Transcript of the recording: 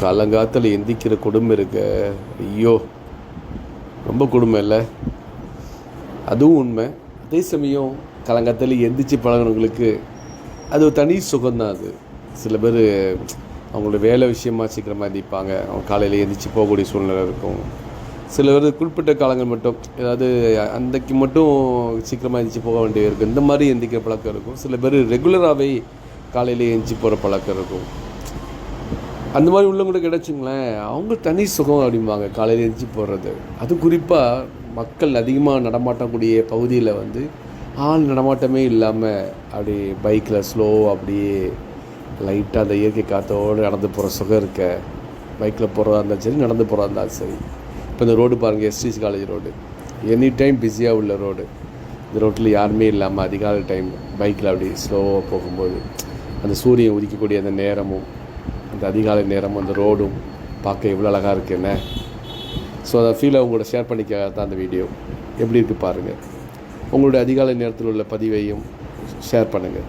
காலங்காத்தில் எந்திக்கிற கொடுமை இருக்க. ஐயோ ரொம்ப கொடுமை இல்லை? அதுவும் உண்மை. அதே சமயம் காலங்காத்தில் எந்திரிச்சு பழகினவங்களுக்கு அது ஒரு தனி சுகம்தான் அது. சில பேர் அவங்களோட வேலை விஷயமா சீக்கிரமாக எந்திரிப்பாங்க அவங்க காலையில் எந்திரிச்சு போகக்கூடிய சூழ்நிலை இருக்கும். சில பேர் குறிப்பிட்ட காலங்கள் மட்டும் ஏதாவது அன்றைக்கு மட்டும் சீக்கிரமாக எந்திரிச்சு போக வேண்டியது இருக்கும். இந்த மாதிரி எந்திரிக்கிற பழக்கம் இருக்கும். சில பேர் ரெகுலராகவே காலையில் எந்திரிச்சு போகிற பழக்கம் இருக்கும். அந்த மாதிரி உள்ளவங்க கிடச்சிங்களேன். அவங்க தனி சுகம் அப்படிம்பாங்க காலையில் எழுந்திரிச்சு போடுறது அது குறிப்பாக மக்கள் அதிகமாக நடமாட்டக்கூடிய பகுதியில் வந்து ஆள் நடமாட்டமே இல்லாமல் அப்படி பைக்கில் ஸ்லோ அப்படியே லைட்டாக அந்த இயற்கை காற்றோடு நடந்து போகிற சுகம் இருக்க பைக்கில் போகிறதா இருந்தாலும் சரி நடந்து போகிறதா இருந்தாலும் சரி. இப்போ இந்த ரோடு பாருங்கள் STC college road any time பிஸியாக உள்ள ரோடு இந்த ரோட்டில் யாருமே இல்லாமல் அதிகாலை டைம் பைக்கில் அப்படி ஸ்லோவாக போகும்போது அந்த சூரியன் உதிக்கக்கூடிய அந்த நேரமும் அந்த அதிகாலை நேரமும் அந்த ரோடும் பார்க்க எவ்வளோ அழகாக இருக்கு என்ன? ஸோ அதை ஃபீலை உங்களோட ஷேர் பண்ணிக்க தான் அந்த வீடியோ எப்படி இருக்குது பாருங்கள் உங்களுடைய அதிகாலை நேரத்தில் உள்ள பதிவையும் ஷேர் பண்ணுங்கள்